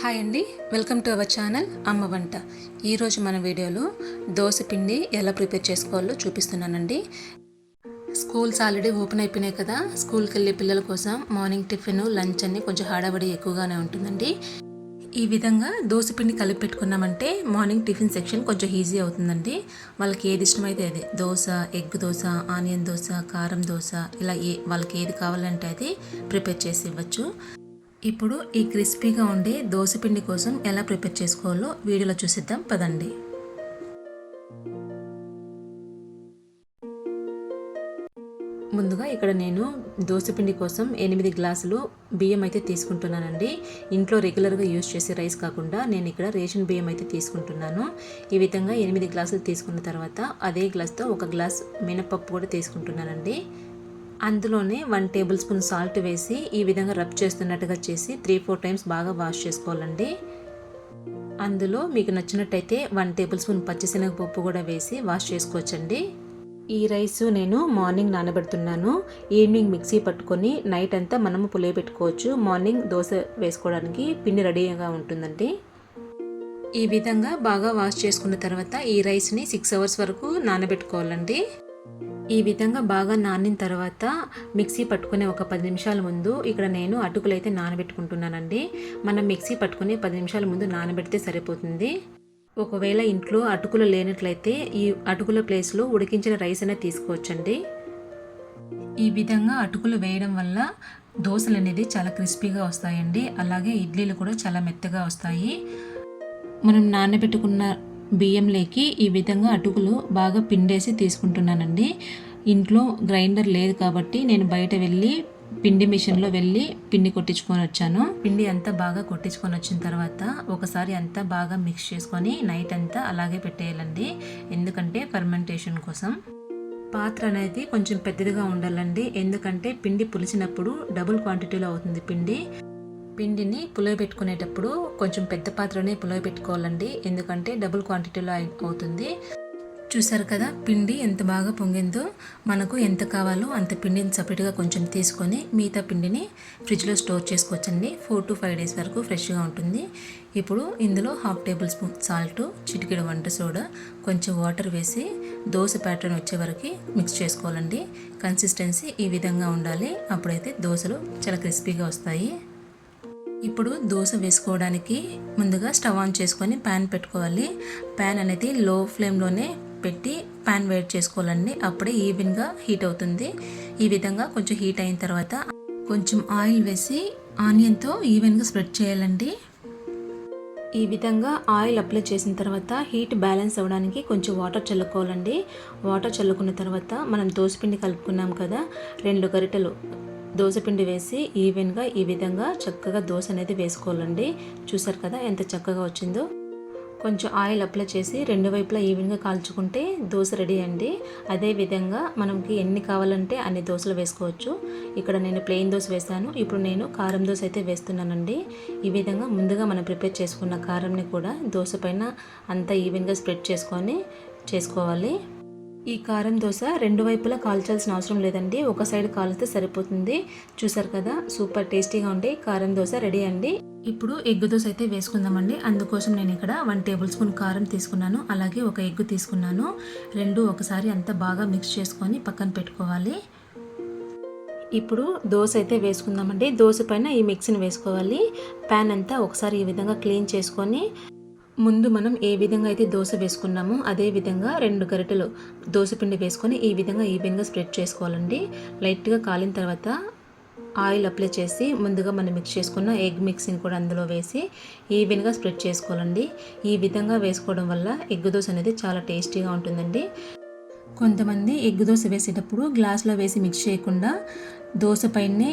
Hi అండి. Welcome to our channel అమ్మ వంట. ఈరోజు మన వీడియోలో దోశ పిండి ఎలా ప్రిపేర్ చేసుకోవాలో చూపిస్తున్నానండి. స్కూల్స్ ఆల్రెడీ ఓపెన్ అయిపోయినాయి కదా. స్కూల్కి వెళ్ళే పిల్లల కోసం మార్నింగ్ టిఫిన్ లంచ్ అన్ని కొంచెం హడావడి ఎక్కువగానే ఉంటుందండి. ఈ విధంగా దోశ పిండి కలిపి పెట్టుకున్నామంటే మార్నింగ్ టిఫిన్ సెక్షన్ కొంచెం ఈజీ అవుతుందండి. వాళ్ళకి ఏది ఇష్టమైతే అది. దోశ ఎగ్ దోశ ఆనియన్ దోశ కారం దోశ ఇలా ఏ వాళ్ళకి ఏది కావాలంటే అది ప్రిపేర్ చేసి ఇవ్వచ్చు. ఇప్పుడు ఈ క్రిస్పీగా ఉండే దోశపిండి కోసం ఎలా ప్రిపేర్ చేసుకోవాలో వీడియోలో చూసిద్దాం. పదండి. ముందుగా ఇక్కడ నేను దోశపిండి కోసం ఎనిమిది గ్లాసులు బియ్యం అయితే తీసుకుంటున్నానండి. ఇంట్లో రెగ్యులర్గా యూజ్ చేసే రైస్ కాకుండా నేను ఇక్కడ రేషన్ బియ్యం అయితే తీసుకుంటున్నాను. ఈ విధంగా ఎనిమిది గ్లాసులు తీసుకున్న తర్వాత అదే గ్లాస్తో ఒక గ్లాస్ మినపప్పు కూడా తీసుకుంటున్నానండి. అందులోనే వన్ టేబుల్ స్పూన్ సాల్ట్ వేసి ఈ విధంగా రబ్ చేస్తున్నట్టుగా చేసి త్రీ ఫోర్ టైమ్స్ బాగా వాష్ చేసుకోవాలండి. అందులో మీకు నచ్చినట్టయితే వన్ టేబుల్ స్పూన్ పచ్చిశనగపప్పు కూడా వేసి వాష్ చేసుకోవచ్చండి. ఈ రైస్ నేను మార్నింగ్ నానబెడుతున్నాను. ఈవినింగ్ మిక్సీ పట్టుకొని నైట్ అంతా మనము పులియబెట్టుకోవచ్చు మార్నింగ్ దోశ వేసుకోవడానికి పిండి రెడీగా ఉంటుందండి. ఈ విధంగా బాగా వాష్ చేసుకున్న తర్వాత ఈ రైస్ని సిక్స్ అవర్స్ వరకు నానబెట్టుకోవాలండి. ఈ విధంగా బాగా నానిన తర్వాత మిక్సీ పట్టుకునే ఒక పది నిమిషాల ముందు ఇక్కడ నేను అటుకులు అయితే నానబెట్టుకుంటున్నానండి. మనం మిక్సీ పట్టుకుని పది నిమిషాల ముందు నానబెడితే సరిపోతుంది. ఒకవేళ ఇంట్లో అటుకులు లేనట్లయితే ఈ అటుకుల ప్లేస్లో ఉడికించిన రైస్ అనేది తీసుకోవచ్చండి. ఈ విధంగా అటుకులు వేయడం వల్ల దోశలు అనేది చాలా క్రిస్పీగా వస్తాయండి. అలాగే ఇడ్లీలు కూడా చాలా మెత్తగా వస్తాయి. మనం నానబెట్టుకున్న బియ్యంలోకి ఈ విధంగా అటుకులు బాగా పిండేసి తీసుకుంటున్నానండి. ఇంట్లో గ్రైండర్ లేదు కాబట్టి నేను బయట వెళ్ళి పిండి మిషన్లో వెళ్ళి పిండి కొట్టించుకొని వచ్చాను. పిండి అంతా బాగా కొట్టించుకొని వచ్చిన తర్వాత ఒకసారి అంతా బాగా మిక్స్ చేసుకొని నైట్ అంతా అలాగే పెట్టేయాలండి. ఎందుకంటే ఫర్మెంటేషన్ కోసం. పాత్ర అనేది కొంచెం పెద్దదిగా ఉండాలండి. ఎందుకంటే పిండి పులిసినప్పుడు డబుల్ క్వాంటిటీలో అవుతుంది పిండి. పిండిని పులవబెట్టుకునేటప్పుడు కొంచెం పెద్ద పాత్రనే పులవబెట్టుకోవాలండి ఎందుకంటే డబుల్ క్వాంటిటీలో అవుతుంది. చూసారు కదా పిండి ఎంత బాగా పొంగిందో? మనకు ఎంత కావాలో అంత పిండిని సపరేట్గా కొంచెం తీసుకొని మిగతా పిండిని ఫ్రిడ్జ్లో స్టోర్ చేసుకోవచ్చండి. ఫోర్ టు ఫైవ్ డేస్ వరకు ఫ్రెష్గా ఉంటుంది. ఇప్పుడు ఇందులో హాఫ్ టేబుల్ స్పూన్ సాల్ట్ చిటికెడు వంట సోడా కొంచెం వాటర్ వేసి దోశ ప్యాటర్న్ వచ్చే వరకు మిక్స్ చేసుకోవాలండి. కన్సిస్టెన్సీ ఈ విధంగా ఉండాలి. అప్పుడైతే దోశలు చాలా క్రిస్పీగా వస్తాయి. ఇప్పుడు దోశ వేసుకోవడానికి ముందుగా స్టవ్ ఆన్ చేసుకొని ప్యాన్ పెట్టుకోవాలి. ప్యాన్ అనేది లో ఫ్లేమ్లోనే పెట్టి ప్యాన్ వేడి చేసుకోవాలండి. అప్పుడే ఈవెన్గా హీట్ అవుతుంది. ఈ విధంగా కొంచెం హీట్ అయిన తర్వాత కొంచెం ఆయిల్ వేసి ఆనియన్తో ఈవెన్గా స్ప్రెడ్ చేయాలండి. ఈ విధంగా ఆయిల్ అప్లై చేసిన తర్వాత హీట్ బ్యాలెన్స్ అవ్వడానికి కొంచెం వాటర్ చల్లుకోవాలండి. వాటర్ చల్లుకున్న తర్వాత మనం దోశపిండి కలుపుకున్నాం కదా రెండు గరిటెలు దోశపిండి వేసి ఈవెన్గా ఈ విధంగా చక్కగా దోశ అనేది వేసుకోవాలండి. చూసారు కదా ఎంత చక్కగా వచ్చిందో. కొంచెం ఆయిల్ అప్లై చేసి రెండు వైపులా ఈవెన్గా కాల్చుకుంటే దోశ రెడీ అండి. అదే విధంగా మనకి ఎన్ని కావాలంటే అన్ని దోశలు వేసుకోవచ్చు. ఇక్కడ నేను ప్లెయిన్ దోశ వేసాను ఇప్పుడు నేను కారం దోశ అయితే వేస్తున్నానండి. ఈ విధంగా ముందుగా మనం ప్రిపేర్ చేసుకున్న కారంని కూడా దోశ పైన అంతా ఈవెన్గా స్ప్రెడ్ చేసుకొని చేసుకోవాలి. ఈ కారం దోశ రెండు వైపులా కాల్చాల్సిన అవసరం లేదండి. ఒక సైడ్ కాలిస్తే సరిపోతుంది. చూసారు కదా? సూపర్ టేస్టీగా ఉండే కారం దోశ రెడీ అండి. ఇప్పుడు ఎగ్ దోశ అయితే వేసుకుందామండి. అందుకోసం నేను ఇక్కడ వన్ టేబుల్ స్పూన్ కారం తీసుకున్నాను. అలాగే ఒక ఎగ్ తీసుకున్నాను. రెండు ఒకసారి అంతా బాగా మిక్స్ చేసుకొని పక్కన పెట్టుకోవాలి. ఇప్పుడు దోశ అయితే వేసుకుందామండి. దోశ పైన ఈ మిక్సీని వేసుకోవాలి. ప్యాన్ అంతా ఒకసారి ఈ విధంగా క్లీన్ చేసుకొని ముందు మనం ఏ విధంగా అయితే దోశ వేసుకున్నామో అదే విధంగా రెండు గరిటెలు దోశ పిండి వేసుకొని ఈ విధంగా ఈవెన్గా స్ప్రెడ్ చేసుకోవాలండి. లైట్గా కాలిన తర్వాత ఆయిల్ అప్లై చేసి ముందుగా మనం మిక్స్ చేసుకున్న ఎగ్ మిక్సింగ్ కూడా అందులో వేసి ఈవెన్గా స్ప్రెడ్ చేసుకోవాలండి. ఈ విధంగా వేసుకోవడం వల్ల ఎగ్ దోశ అనేది చాలా టేస్టీగా ఉంటుందండి. కొంతమంది ఎగ్ దోశ వేసేటప్పుడు గ్లాస్లో వేసి మిక్స్ చేయకుండా దోశ పైనే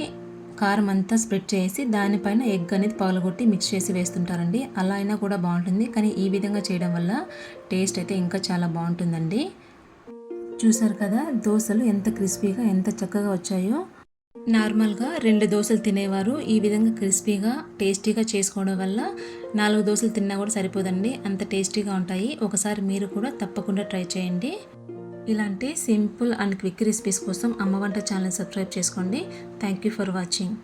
కారం అంతా స్ప్రెడ్ చేసి దానిపైన ఎగ్ అనేది పగలగొట్టి మిక్స్ చేసి వేస్తుంటారండి. అలా అయినా కూడా బాగుంటుంది. కానీ ఈ విధంగా చేయడం వల్ల టేస్ట్ అయితే ఇంకా చాలా బాగుంటుందండి. చూసారు కదా దోశలు ఎంత క్రిస్పీగా ఎంత చక్కగా వచ్చాయో. నార్మల్గా రెండు దోశలు తినేవారు. ఈ విధంగా క్రిస్పీగా టేస్టీగా చేసుకోవడం వల్ల నాలుగు దోశలు తిన్నా కూడా సరిపోదండి. అంత టేస్టీగా ఉంటాయి. ఒకసారి మీరు కూడా తప్పకుండా ట్రై చేయండి. ఇలాంటి సింపుల్ అండ్ క్విక్ రెసిపీస్ కోసం అమ్మ వంట ఛానల్ సబ్స్క్రైబ్ చేసుకోండి. Thank you for watching